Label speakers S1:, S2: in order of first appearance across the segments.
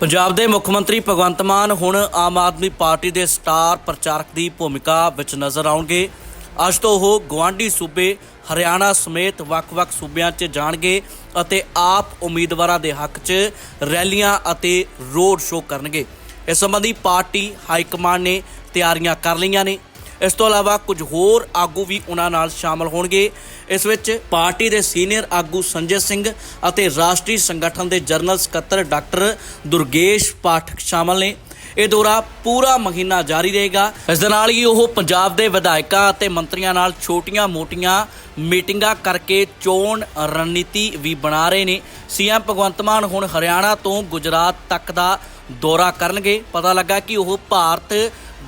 S1: ਪੰਜਾਬ ਦੇ ਮੁੱਖ ਮੰਤਰੀ ਭਗਵੰਤ ਮਾਨ ਹੁਣ ਆਮ ਆਦਮੀ ਪਾਰਟੀ ਦੇ ਸਟਾਰ ਪ੍ਰਚਾਰਕ ਦੀ ਭੂਮਿਕਾ ਵਿੱਚ ਨਜ਼ਰ ਆਉਣਗੇ। ਅੱਜ ਤੋਂ ਉਹ ਗਵਾਂਢੀ ਸੂਬੇ ਹਰਿਆਣਾ ਸਮੇਤ ਵੱਖ-ਵੱਖ ਸੂਬਿਆਂ 'ਚ ਜਾਣਗੇ ਅਤੇ ਆਪ ਉਮੀਦਵਾਰਾਂ ਦੇ ਹੱਕ 'ਚ ਰੈਲੀਆਂ ਅਤੇ ਰੋਡ ਸ਼ੋਅ ਕਰਨਗੇ। ਇਸ ਸੰਬੰਧੀ ਪਾਰਟੀ ਹਾਈ ਕਮਾਂਡ ਨੇ ਤਿਆਰੀਆਂ ਕਰ ਲਈਆਂ ਨੇ। ਇਸ ਤੋਂ ਇਲਾਵਾ ਕੁਝ ਹੋਰ ਆਗੂ ਵੀ ਉਹਨਾਂ ਨਾਲ ਸ਼ਾਮਲ ਹੋਣਗੇ। ਇਸ ਵਿੱਚ ਪਾਰਟੀ ਦੇ ਸੀਨੀਅਰ ਆਗੂ ਸੰਜੇ ਸਿੰਘ ਅਤੇ ਰਾਸ਼ਟਰੀ ਸੰਗਠਨ ਦੇ ਜਨਰਲ ਸਕੱਤਰ ਡਾਕਟਰ ਦੁਰਗੇਸ਼ ਪਾਠਕ ਸ਼ਾਮਲ ਨੇ। ਇਹ ਦੌਰਾ ਪੂਰਾ ਮਹੀਨਾ ਜਾਰੀ ਰਹੇਗਾ। ਇਸ ਦੇ ਨਾਲ ਹੀ ਉਹ ਪੰਜਾਬ ਦੇ ਵਿਧਾਇਕਾਂ ਅਤੇ ਮੰਤਰੀਆਂ ਨਾਲ ਛੋਟੀਆਂ-ਮੋਟੀਆਂ ਮੀਟਿੰਗਾਂ ਕਰਕੇ ਚੋਣ ਰਣਨੀਤੀ ਵੀ ਬਣਾ ਰਹੇ ਨੇ। ਸੀਐਮ ਭਗਵੰਤ ਮਾਨ ਹੁਣ ਹਰਿਆਣਾ ਤੋਂ ਗੁਜਰਾਤ ਤੱਕ ਦਾ ਦੌਰਾ ਕਰਨਗੇ। ਪਤਾ ਲੱਗਾ ਕਿ ਉਹ ਭਾਰਤ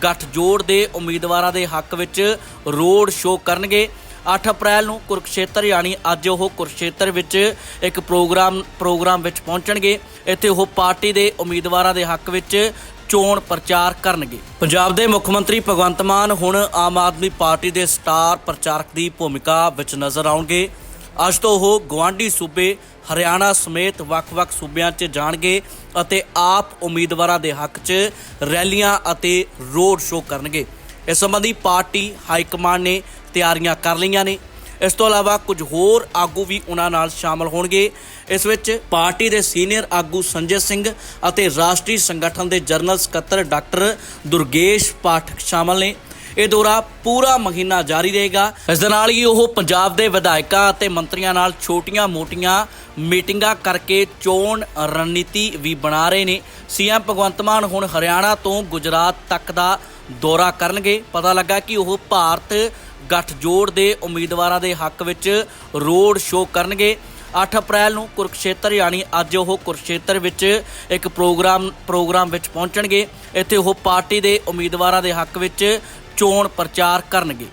S1: ਗੱਠਜੋੜ ਦੇ ਉਮੀਦਵਾਰਾਂ ਦੇ ਹੱਕ ਵਿੱਚ ਰੋਡ ਸ਼ੋਅ ਕਰਨਗੇ। 8 ਅਪ੍ਰੈਲ ਨੂੰ ਕੁਰਕਸ਼ੇਤਰ ਯਾਨੀ ਅੱਜ ਉਹ ਕੁਰਕਸ਼ੇਤਰ ਵਿੱਚ ਇੱਕ ਪ੍ਰੋਗਰਾਮ ਪ੍ਰੋਗਰਾਮ ਵਿੱਚ ਪਹੁੰਚਣਗੇ। ਇੱਥੇ ਉਹ ਪਾਰਟੀ ਦੇ ਉਮੀਦਵਾਰਾਂ ਦੇ ਹੱਕ ਵਿੱਚ ਚੋਣ ਪ੍ਰਚਾਰ ਕਰਨਗੇ। ਪੰਜਾਬ ਦੇ ਮੁੱਖ ਮੰਤਰੀ ਭਗਵੰਤ ਮਾਨ ਹੁਣ ਆਮ ਆਦਮੀ ਪਾਰਟੀ ਦੇ ਸਟਾਰ ਪ੍ਰਚਾਰਕ ਦੀ ਭੂਮਿਕਾ ਵਿੱਚ ਨਜ਼ਰ ਆਉਣਗੇ। ਅੱਜ ਤੋਂ ਉਹ ਗਵਾਂਢੀ ਸੂਬੇ ਹਰਿਆਣਾ ਸਮੇਤ ਵੱਖ-ਵੱਖ ਸੂਬਿਆਂ 'ਚ ਜਾਣਗੇ ਅਤੇ ਆਪ ਉਮੀਦਵਾਰਾਂ ਦੇ ਹੱਕ 'ਚ ਰੈਲੀਆਂ ਅਤੇ ਰੋਡ ਸ਼ੋਅ ਕਰਨਗੇ। ਇਸ ਸੰਬੰਧੀ ਪਾਰਟੀ ਹਾਈ ਕਮਾਂਡ ਨੇ ਤਿਆਰੀਆਂ ਕਰ ਲਈਆਂ ਨੇ। ਇਸ ਤੋਂ ਇਲਾਵਾ ਕੁਝ ਹੋਰ ਆਗੂ ਵੀ ਉਹਨਾਂ ਨਾਲ ਸ਼ਾਮਲ ਹੋਣਗੇ। ਇਸ ਵਿੱਚ ਪਾਰਟੀ ਦੇ ਸੀਨੀਅਰ ਆਗੂ ਸੰਜੇ ਸਿੰਘ ਅਤੇ ਰਾਸ਼ਟਰੀ ਸੰਗਠਨ ਦੇ ਜਨਰਲ ਸਕੱਤਰ ਡਾਕਟਰ ਦੁਰਗੇਸ਼ ਪਾਠਕ ਸ਼ਾਮਲ ਨੇ। ਇਹ ਦੌਰਾ ਪੂਰਾ ਮਹੀਨਾ ਜਾਰੀ ਰਹੇਗਾ। ਇਸ ਦੇ ਨਾਲ ਹੀ ਉਹ ਪੰਜਾਬ ਦੇ ਵਿਧਾਇਕਾਂ ਅਤੇ ਮੰਤਰੀਆਂ ਨਾਲ ਛੋਟੀਆਂ-ਮੋਟੀਆਂ ਮੀਟਿੰਗਾਂ ਕਰਕੇ ਚੋਣ ਰਣਨੀਤੀ ਵੀ ਬਣਾ ਰਹੇ ਨੇ। ਸੀਐਮ ਭਗਵੰਤ ਮਾਨ ਹੁਣ ਹਰਿਆਣਾ ਤੋਂ ਗੁਜਰਾਤ ਤੱਕ ਦਾ ਦੌਰਾ ਕਰਨਗੇ। ਪਤਾ ਲੱਗਾ ਕਿ ਉਹ ਭਾਰਤ ਗੱਠਜੋੜ ਦੇ ਉਮੀਦਵਾਰਾਂ ਦੇ ਹੱਕ ਵਿੱਚ ਰੋਡ ਸ਼ੋਅ ਕਰਨਗੇ। 8 ਅਪ੍ਰੈਲ ਨੂੰ ਕੁਰਕਸ਼ੇਤਰ ਯਾਨੀ ਅੱਜ ਉਹ ਕੁਰਕਸ਼ੇਤਰ ਵਿੱਚ ਇੱਕ ਪ੍ਰੋਗਰਾਮ ਪ੍ਰੋਗਰਾਮ ਵਿੱਚ ਪਹੁੰਚਣਗੇ। ਇੱਥੇ ਉਹ ਪਾਰਟੀ ਦੇ ਉਮੀਦਵਾਰਾਂ ਦੇ ਹੱਕ ਵਿੱਚ ਚੋਣ ਪ੍ਰਚਾਰ ਕਰਨਗੇ।